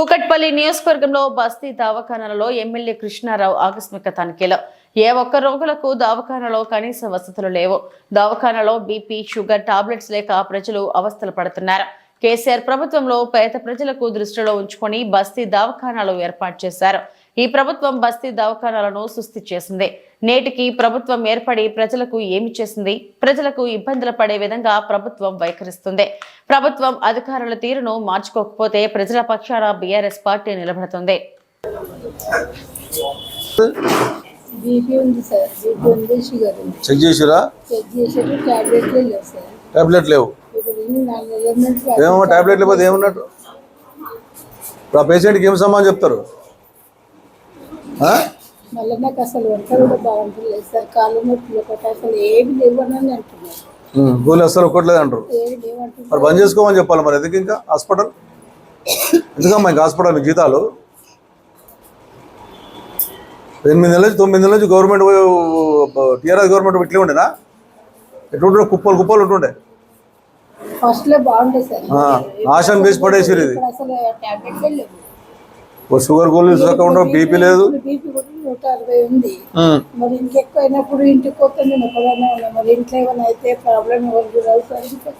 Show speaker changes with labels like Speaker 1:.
Speaker 1: కూకట్పల్లి నియోజకవర్గంలో బస్తీ దవాఖానాలలో ఎమ్మెల్యే కృష్ణారావు ఆకస్మిక తనిఖీలు ఏ ఒక్క రోగులకు దవాఖానాలో కనీస వసతులు లేవు. దవాఖానాలో బీపీ షుగర్ టాబ్లెట్స్ లేక ప్రజలు అవస్థలు పడుతున్నారు. కేసీఆర్ ప్రభుత్వంలో పేద ప్రజలకు దృష్టిలో ఉంచుకొని బస్తీ దవాఖానాలు ఏర్పాటు చేశారు. ఈ ప్రభుత్వం బస్తీ దవాఖానాలను సుస్థి చేసింది. నేటికి ప్రభుత్వం ఏర్పడి ప్రజలకు ఏమి చేసింది? ప్రజలకు ఇబ్బందులు పడే విధంగా ప్రభుత్వం వైఖరిస్తుంది. ప్రభుత్వం అధికారుల తీరును మార్చుకోకపోతే ప్రజల పక్షాన బీఆర్ఎస్ పార్టీ నిలబడుతుంది.
Speaker 2: చెక్ చేసిరా?
Speaker 3: చెక్ చేసారు టాబ్లెట్లే లేవు సార్.
Speaker 2: టాబ్లెట్ లేవు.
Speaker 3: ఇప్పుడు ఇన్ని నాలుగు నెలల నుంచి
Speaker 2: ఏమో టాబ్లెట్ లేకపోతే ఏమన్నట్టు? ఇప్పుడు ఆ పేషెంట్కి ఏం సమాధానం చెప్తారు?
Speaker 3: మళ్ళీ నాకు అసలు వంట కూడా బాగుంటుంది సార్. కాళ్ళు నొప్పులు ఒకటి అసలు ఏమి లేవని అంటున్నారు
Speaker 2: ఉమ్, గోళీ అస్సలు ఒక్కట్లేదు అంటారు. మరి బంద్ చేసుకోమని చెప్పాలి మరి ఎందుకు ఇంకా? హాస్పిటల్? ఎందుకమ్మా ఇంకా హాస్పిటల్ మీకు జీతాలు? ఎనిమిది నెలల నుంచి తొమ్మిది నెలల నుంచి గవర్నమెంట్ టీఆర్ఎస్ గవర్నమెంట్ ఇట్లే ఉండేనా? ఎట్లుంటుండే కుప్పలు కుప్పలు ఉంటుండే నాశనం చేసి పడేసిర్రు ఇది. షుగర్ గోళీలు దొరకకుండా బీపీ లేదు.
Speaker 3: నూట అరవై ఉంది. మరి ఇంకెక్కువ అయినప్పుడు ఇంటికి పోతే నేను ఒకదానే ఉన్నా. మరి ఇంట్లో ఏమైనా అయితే ప్రాబ్లం ఎవరు కూడా అవుతారు